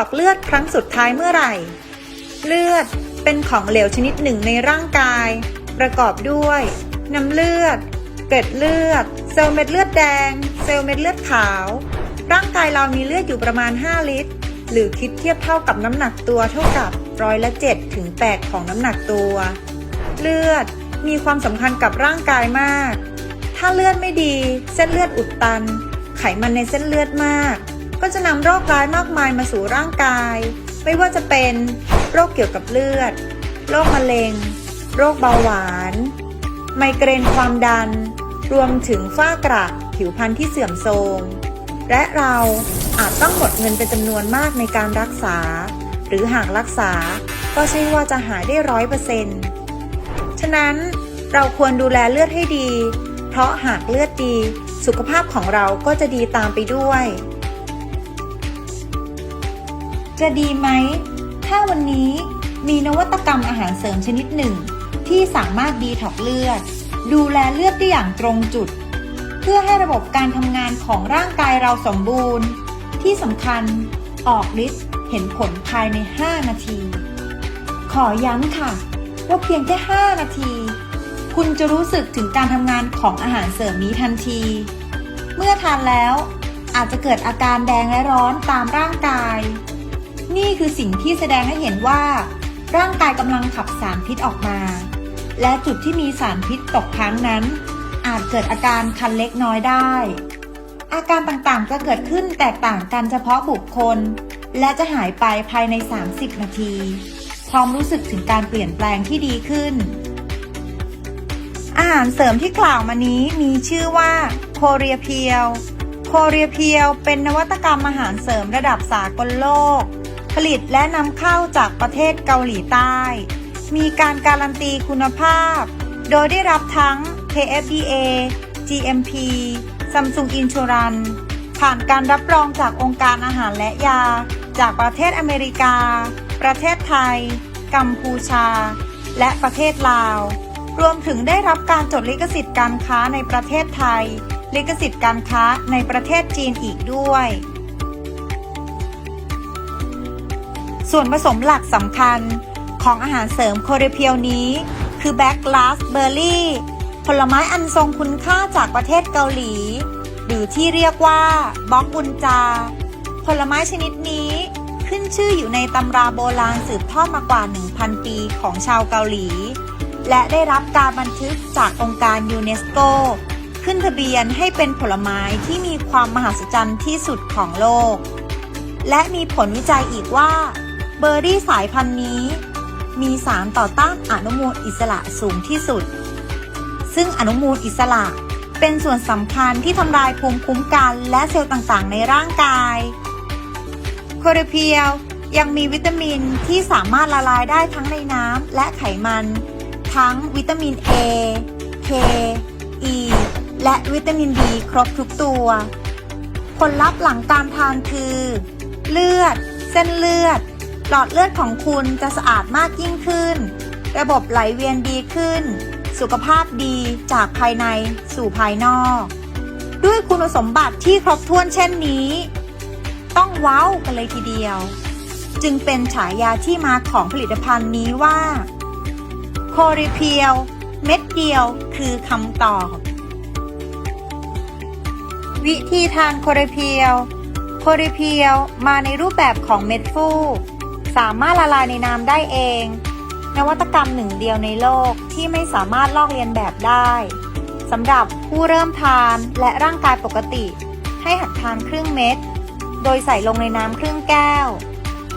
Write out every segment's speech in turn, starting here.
อกเลือดครั้งสุดท้ายเมื่อไหร่ เลือดเป็นของเหลวชนิดหนึ่งในร่างกาย ประกอบด้วย น้ำเลือด เกล็ดเลือด เซลล์เม็ดเลือดแดง เซลล์เม็ดเลือดขาว ร่างกายเรามีเลือดอยู่ประมาณ 5 ลิตร หรือคิดเทียบเท่ากับน้ำหนักตัวเท่ากับร้อยละ7ถึง8ของน้ำหนักตัว เลือดมีความสำคัญกับร่างกายมาก ถ้าเลือดไม่ดี เส้นเลือดอุดตัน ไขมันในเส้นเลือดมาก ก็จะนำโรคร้ายมากมายมาสู่ร่างกาย ไม่ว่าจะเป็นโรคเกี่ยวกับเลือด โรคมะเร็ง โรคเบาหวาน ไมเกรนความดัน รวมถึงฝ้ากระผิวพรรณที่เสื่อมโทรม และเราอาจต้องหมดเงินเป็นจำนวนมากในการรักษา หรือหากรักษาก็ใช่ว่าจะหายได้ร้อยเปอร์เซ็นต์ฉะนั้นเราควรดูแลเลือดให้ดี เพราะหากเลือดดี สุขภาพของเราก็จะดีตามไปด้วย จะดีไหม ถ้าวันนี้มีนวัตกรรมอาหารเสริมชนิดหนึ่ง ที่สามารถดีท็อกเลือด ดูแลเลือดได้อย่างตรงจุด เพื่อให้ระบบการทำงานของร่างกายเราสมบูรณ์ ที่สำคัญออกฤทธิ์เห็นผลภายใน 5 นาที ขอย้ำค่ะ ว่าเพียงแค่ 5 นาที คุณจะรู้สึกถึงการทำงานของอาหารเสริมนี้ทันที เมื่อทานแล้วอาจจะเกิดอาการแดงและร้อนตามร่างกาย นี่คือสิ่งที่แสดงให้เห็นว่า ร่างกายกำลังขับสารพิษออกมา และจุดที่มีสารพิษตกค้างนั้น อาจเกิดอาการคันเล็กน้อยได้ อาการต่างๆจะเกิดขึ้นแตกต่างกันเฉพาะบุคคล และจะหายไปภายใน 30 นาที พร้อมรู้สึกถึงการเปลี่ยนแปลงที่ดีขึ้น อาหารเสริมที่กล่าวมานี้มีชื่อว่าโคเรียเพียวโคเรียเพียวเป็นนวัตกรรมอาหารเสริมระดับสากลโลก ผลิตและนำเข้าจากประเทศเกาหลีใต้ มีการการันตีคุณภาพ โดยได้รับทั้ง KFDA GMP Samsung Insurance ผ่านการรับรองจากองค์การอาหารและยา จากประเทศอเมริกา ประเทศไทย กัมพูชา และประเทศลาว รวมถึงได้รับการจดลิขสิทธิ์การค้าในประเทศไทย ลิขสิทธิ์การค้าในประเทศจีนอีกด้วย ส่วนผสมหลักสำคัญของอาหารเสริมโคเรเพียวนี้ คือแบ็กลาสเบอร์รี่ผลไม้อันทรงคุณค่าจากประเทศเกาหลี หรือที่เรียกว่าบ็อกบุนจา ผลไม้ชนิดนี้ขึ้นชื่ออยู่ในตำราโบราณสืบทอดมากว่า 1,000 ปีของชาวเกาหลี และได้รับการบันทึกจากองค์การยูเนสโก ขึ้นทะเบียนให้เป็นผลไม้ที่มีความมหัศจรรย์ที่สุดของโลก และมีผลวิจัยอีกว่า เบอร์รี่สายพันธุ์นี้ มีสารต่อต้านอนุมูลอิสระสูงที่สุด ซึ่งอนุมูลอิสระเป็นส่วนสำคัญที่ทำลายภูมิคุ้มกันและเซลล์ต่างๆ ในร่างกายโคเรเพียวยังมีวิตามินที่สามารถละลายได้ทั้งในน้ำและไขมัน ทั้งวิตามิน A K E และวิตามิน D ครบทุกตัว ผลลัพธ์หลังการทานคือ เลือด เส้นเลือด หลอดเลือดของคุณจะสะอาดมากยิ่งขึ้น ระบบไหลเวียนดีขึ้น สุขภาพดีจากภายในสู่ภายนอก ด้วยคุณสมบัติที่ครบถ้วนเช่นนี้ ต้องว้าวกันเลยทีเดียว จึงเป็นฉายาที่มาของผลิตภัณฑ์นี้ว่า โคริเพียว เม็ดเดียวคือคำตอบ วิธีทานโคเรเพียว โคเรเพียวมาในรูปแบบของเม็ดฟู สามารถละลายในน้ำได้เอง นวัตกรรมหนึ่งเดียวในโลกที่ไม่สามารถลอกเลียนแบบได้สำหรับผู้เริ่มทานและร่างกายปกติ ให้หัดทานครึ่งเม็ด โดยใส่ลงในน้ำครึ่งแก้ว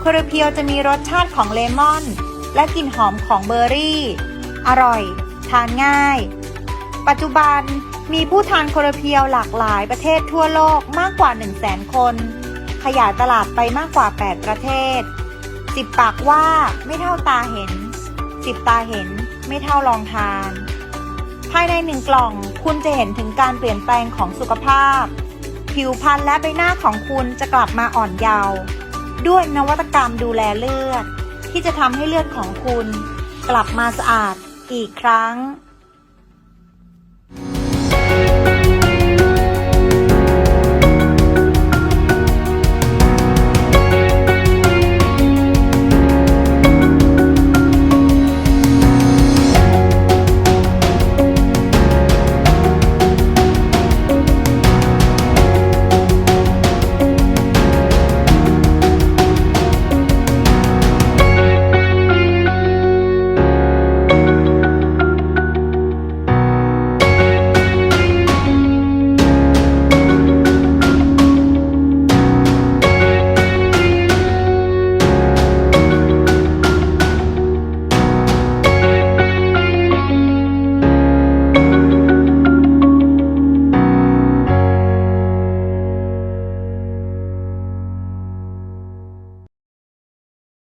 คเรเพียวจะมีรสชาติของเลมอน และกลิ่นหอมของเบอร์รี่ อร่อย ทานง่าย ปัจจุบันมีผู้ทานโคเรเพียวหลากหลายประเทศทั่วโลกมากกว่า 1 0 0 0 0แสนคน ขยายตลาดไปมากกว่า 8 ประเทศ 10ปากว่าไม่เท่าตาเห็น10ตาเห็นไม่เท่าลองทาน ภายในหนึ่งกล่องคุณจะเห็นถึงการเปลี่ยนแปลงของสุขภาพ ผิวพรรณและใบหน้าของคุณจะกลับมาอ่อนเยาว์ด้วยนวัตกรรมดูแลเลือด ที่จะทำให้เลือดของคุณ กลับมาสะอาดอีกครั้ง